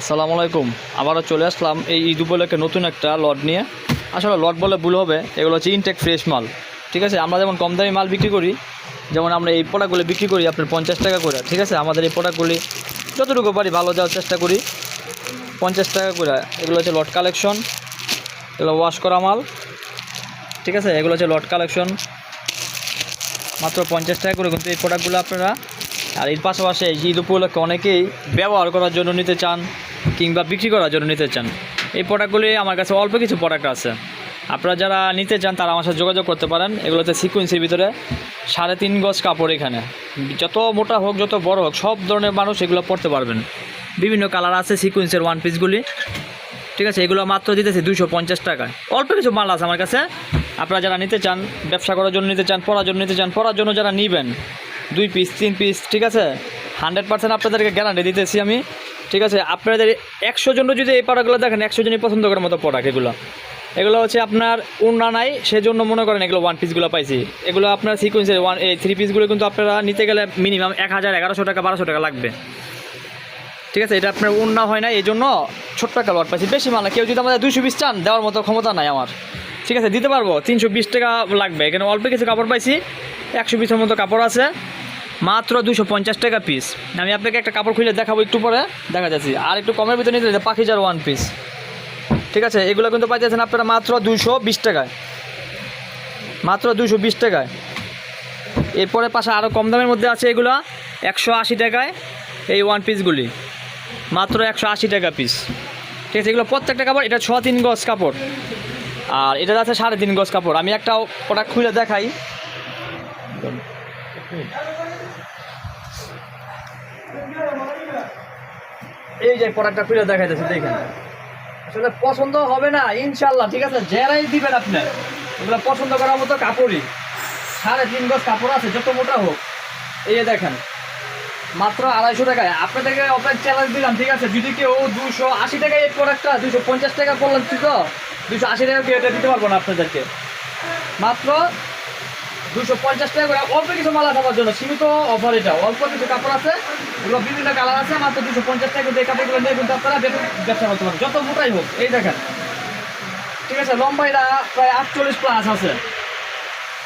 আসসালামু আলাইকুম। আবারও চলে আসলাম এই ঈদ উপলক্ষে নতুন একটা লট নিয়ে। আসলে লট বলে ভুল হবে, এগুলো হচ্ছে ইনটেক ফ্রেশ মাল। ঠিক আছে, আমরা যেমন কম দামি মাল বিক্রি করি, যেমন আমরা এই প্রোডাক্টগুলো বিক্রি করি আপনার পঞ্চাশ টাকা করে। ঠিক আছে, আমাদের এই প্রোডাক্টগুলি যতটুকু পারি ভালো যাওয়ার চেষ্টা করি। পঞ্চাশ টাকা করে, এগুলো হচ্ছে লট কালেকশন এগুলো ওয়াশ করা মাল। ঠিক আছে, এগুলো হচ্ছে লট কালেকশন মাত্র পঞ্চাশ টাকা করে কিন্তু এই প্রোডাক্টগুলো আপনারা, আর এর পাশাপাশি ঈদ উপলক্ষে অনেকেই ব্যবহার করার জন্য নিতে চান। কিংবা বিক্রি করার জন্য নিতে চান, এই প্রোডাক্টগুলি আমার কাছে অল্প কিছু প্রোডাক্ট আছে। আপনারা যারা নিতে চান, তারা আমার সাথে যোগাযোগ করতে পারেন। এগুলোতে সিকুয়েন্সের ভিতরে সাড়ে তিন গজ কাপড় এখানে। যত মোটা হোক, যত বড় হোক, সব ধরনের মানুষ এগুলো পরতে পারবেন। বিভিন্ন কালার আছে সিকুয়েন্সের ওয়ান পিসগুলি ঠিক আছে, এগুলো মাত্র দিতেছি দুশো পঞ্চাশ টাকায়। অল্প কিছু মাল আছে আমার কাছে। আপনারা যারা নিতে চান, ব্যবসা করার জন্য নিতে চান, পড়ার জন্য নিতে চান, পড়ার জন্য যারা নেবেন, দুই পিস তিন পিস ঠিক আছে? হান্ড্রেড পার্সেন্ট আপনাদেরকে গ্যারান্টি দিতেছি আমি। ঠিক আছে, আপনাদের একশো জন যদি এই প্রোডাক্টগুলো দেখেন, একশো জনই পছন্দ করার মতো প্রোডাক্ট এগুলো। এগুলো হচ্ছে আপনার উন্না নাই, সেজন্য মনে করেন এগুলো ওয়ান পিসগুলো পাইছি। এগুলো আপনার সিকুয়েন্সের ওয়ান এই থ্রি পিসগুলো কিন্তু আপনারা নিতে গেলে মিনিমাম এক হাজার, এগারোশো টাকা, বারোশো টাকা লাগবে। ঠিক আছে, এটা আপনার উন্না হয় না এই জন্য ছোট্ট একটা লট পাইছি। বেশি মাল না, কেউ যদি আমাদের দুশো বিশ চান, দেওয়ার মতো ক্ষমতা নাই আমার। ঠিক আছে, দিতে পারব, তিনশো বিশ টাকা লাগবে। এখানে অল্প কিছু কাপড় পাইছি, একশো পিসের মতো কাপড় আছে। মাত্র দুশো পঞ্চাশ টাকা পিস আমি আপনাকে একটা কাপড় খুলে দেখাবো একটু পরে। দেখা যাচ্ছি। আর একটু কমের ভিতরে নিতে পাখি যার ওয়ান পিস ঠিক আছে? এগুলো কিন্তু পাইতেছেন আপনারা মাত্র দুশো বিশ টাকায়। মাত্র দুশো বিশ টাকায়। এরপরে পাশে আরও কম দামের মধ্যে আছে এগুলো। একশো আশি টাকায় এই ওয়ান পিসগুলি মাত্র একশো আশি টাকা পিস ঠিক আছে? এগুলো প্রত্যেকটা কাপড়, এটা ছ তিন গজ কাপড়। আর এটা আছে সাড়ে তিন গজ কাপড়। আমি একটা প্রোডাক্ট খুলে দেখাই। এই যে প্রোডাক্টটা খুলে দেখাই যাচ্ছে দেখেন। আসলে পছন্দ হবে না ইনশাল্লাহ ঠিক আছে? যারাই দিবেন আপনার এগুলো পছন্দ করার মতো কাপড়ই। সাড়ে তিন গজ কাপড় আছে, যত মোটা হোক। এই দেখেন, মাত্র আড়াইশো টাকায়। আপনাদেরকে অপেন চ্যালেঞ্জ দিলাম, ঠিক আছে? যদি কেউ দুশো আশি টাকায় এই প্রোডাক্টটা দুশো পঞ্চাশ টাকা করলেন তো দুশো আশি টাকা কেউ এটা দিতে পারব না আপনাদেরকে। মাত্র দুশো পঞ্চাশ টাকা করে অল্প কিছু মাল আছে জন্য সীমিত অফার এটা। অল্প কিছু কাপড় আছে, এগুলো বিভিন্ন কালার আছে, মাত্র দুশো পঞ্চাশ টাকা দিয়ে কাপড়গুলো নিয়ে কিন্তু আপনারা ব্যব- ব্যবসা করতে পারেন যত মোটাই হোক, এই দেখেন। ঠিক আছে লম্বা প্রায় আটচল্লিশ প্লাস আছে।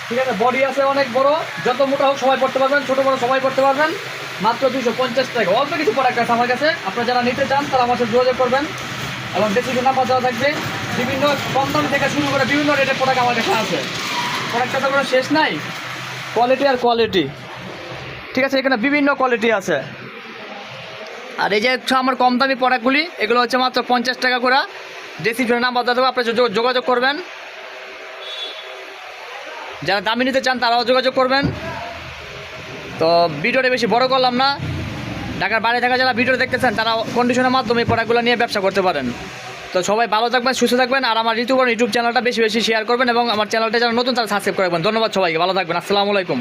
ঠিক আছে বডি আছে অনেক বড়। যত মোটা হোক, সবাই পড়তে পারবেন, ছোট বড় সবাই পড়তে পারবেন। মাত্র দুশো পঞ্চাশ টাকা। অল্প কিছু প্রোডাক্ট আছে আমার কাছে। আপনারা যারা নিতে চান, তারা আমার সাথে যোগাযোগ করবেন। এবং ডিসক্রিপশন নাম্বার দেওয়া থাকবে। বিভিন্ন কম দাম থেকে শুরু করে বিভিন্ন রেটের প্রোডাক্ট আমার কাছে আছে। প্রোডাক্টটা তো কোনো শেষ নাই। কোয়ালিটি আর কোয়ালিটি ঠিক আছে, এখানে বিভিন্ন কোয়ালিটি আছে। আর এই যে আমার কম দামি প্রোডাক্টগুলি এগুলো হচ্ছে মাত্র পঞ্চাশ টাকা করে। ডিসক্রিপশন নাম্বার আপনারা যোগ- যোগাযোগ করবেন। যারা দামি নিতে চান, তারাও যোগাযোগ করবেন। তো ভিডিওটা বেশি বড় করলাম না। ঢাকার বাইরে থাকা যারা ভিডিও দেখতেছেন, তারা কন্ডিশনের মাধ্যমে এই প্রোডাক্টগুলো নিয়ে ব্যবসা করতে পারেন। তো সবাই ভালো থাকবেন, সুস্থ থাকবেন, আর আমার ঋতুবরণ ইউটিউব চ্যানেলটা বেশি বেশি শেয়ার করবেন এবং আমার চ্যানেলটা যারা নতুন তারা সাবস্ক্রাইব করবেন। ধন্যবাদ সবাইকে, ভালো থাকবেন, আসসালামু আলাইকুম।